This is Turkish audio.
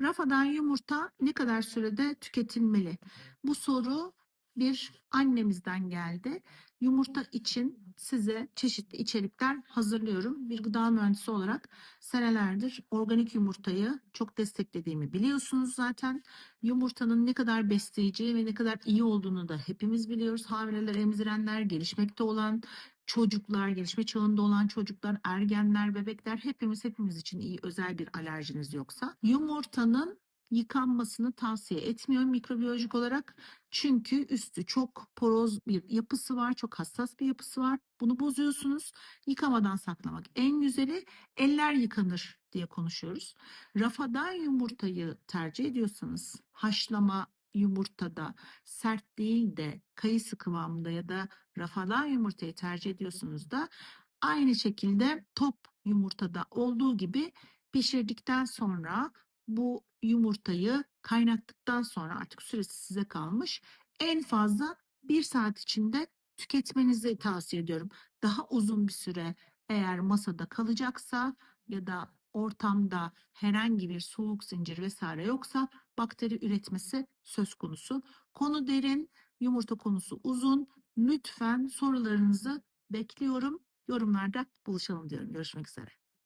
Rafadan yumurta ne kadar sürede tüketilmeli? Bu soru bir annemizden geldi. Yumurta için size çeşitli içerikler hazırlıyorum. Bir gıda mühendisi olarak senelerdir organik yumurtayı çok desteklediğimi biliyorsunuz zaten. Yumurtanın ne kadar besleyici ve ne kadar iyi olduğunu da hepimiz biliyoruz. Hamileler, emzirenler, gelişmekte olan çocuklar, gelişme çağında olan çocuklar, ergenler, bebekler hepimiz hepimiz için iyi özel bir alerjiniz yoksa. Yumurtanın yıkanmasını tavsiye etmiyorum mikrobiyolojik olarak. Çünkü üstü çok poroz bir yapısı var, çok hassas bir yapısı var. Bunu bozuyorsunuz. Yıkamadan saklamak en güzeli eller yıkanır diye konuşuyoruz. Rafadan yumurtayı tercih ediyorsanız haşlama yumurtada sert değil de kayısı kıvamında ya da rafadan yumurtayı tercih ediyorsunuz da aynı şekilde top yumurtada olduğu gibi pişirdikten sonra bu yumurtayı kaynattıktan sonra artık süresi size kalmış en fazla bir saat içinde tüketmenizi tavsiye ediyorum. Daha uzun bir süre eğer masada kalacaksa ya da ortamda herhangi bir soğuk zincir vesaire yoksa bakteri üretmesi söz konusu. Konu derin, yumurta konusu uzun. Lütfen sorularınızı bekliyorum. Yorumlarda buluşalım diyorum. Görüşmek üzere.